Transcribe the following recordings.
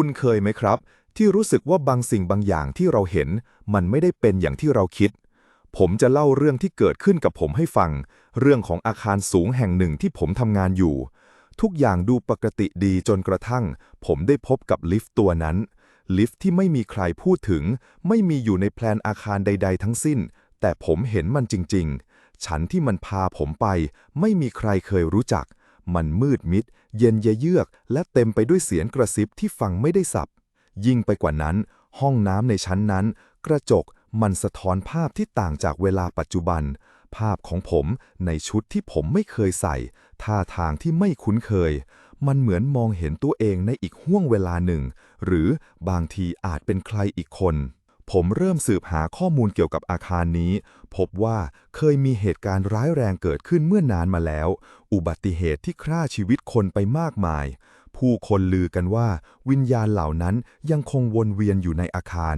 คุณเคยไหมครับ ที่รู้สึกว่าบางสิ่งบางอย่างที่เราเห็น มันไม่ได้เป็นอย่างที่เราคิด ผมจะเล่าเรื่องที่เกิดขึ้นกับผมให้ฟัง เรื่องของอาคารสูงแห่งหนึ่งที่ผมทำงานอยู่ ทุกอย่างดูปกติดีจนกระทั่ง ผมได้พบกับลิฟต์ตัวนั้น ลิฟต์ที่ไม่มีใครพูดถึง ไม่มีอยู่ในแพลนอาคารใด ๆ ทั้งสิ้น แต่ผมเห็นมันจริงๆฉันที่มันพาผมไป ไม่มีใครเคยรู้จัก มันมืดมิด เย็นเยือก และเต็มไปด้วยเสียงกระซิบที่ฟังไม่ได้สับ ยิ่งไปกว่านั้น ห้องน้ำในชั้นนั้น กระจกมันสะท้อนภาพที่ต่างจากเวลาปัจจุบัน ภาพของผมในชุดที่ผมไม่เคยใส่ ท่าทางที่ไม่คุ้นเคย มันเหมือนมองเห็นตัวเองในอีกห้วงเวลาหนึ่ง หรือบางทีอาจเป็นใครอีกคน ผมเริ่มสืบหาข้อมูลเกี่ยวกับอาคารนี้ พบว่าเคยมีเหตุการณ์ร้ายแรงเกิดขึ้นเมื่อนานมาแล้ว อุบัติเหตุที่ฆ่าชีวิตคนไปมากมาย ผู้คนลือกันว่า วิญญาณเหล่านั้นยังคงวนเวียนอยู่ในอาคาร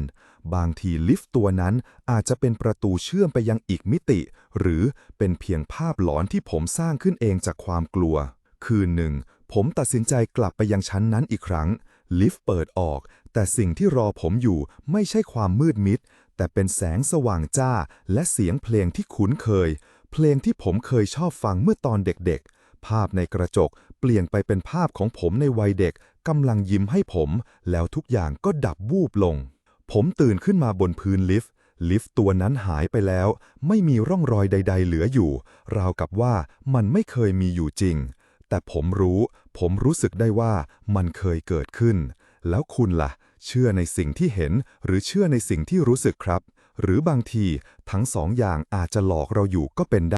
บางทีลิฟต์ตัวนั้นอาจจะเป็นประตูเชื่อมไปยังอีกมิติ หรือเป็นเพียงภาพหลอนที่ผมสร้างขึ้นเองจากความกลัว คืนหนึ่ง ผมตัดสินใจกลับไปยังชั้นนั้นอีกครั้ง ลิฟต์เปิดออก แต่สิ่งที่รอผมอยู่ไม่ใช่ความมืดมิด แต่เป็นแสงสว่างจ้า และเสียงเพลงที่คุ้นเคย เพลงที่ผมเคยชอบฟังเมื่อตอนเด็กๆ ภาพในกระจกเปลี่ยนไปเป็นภาพของผมในวัยเด็กกำลังยิ้มให้ผม แล้วทุกอย่างก็ดับวูบลง ผมตื่นขึ้นมาบนพื้นลิฟต์ ลิฟต์ตัวนั้นหายไปแล้ว ไม่มีร่องรอยใด ๆ เหลืออยู่ ราวกับว่ามันไม่เคยมีอยู่จริง แต่ผมรู้ ผมรู้สึกได้ว่ามันเคยเกิดขึ้น แล้วคุณล่ะ เชื่อในสิ่งที่เห็น หรือเชื่อในสิ่งที่รู้สึกครับ หรือบางทีทั้งสองอย่างอาจจะหลอกเราอยู่ก็เป็นได้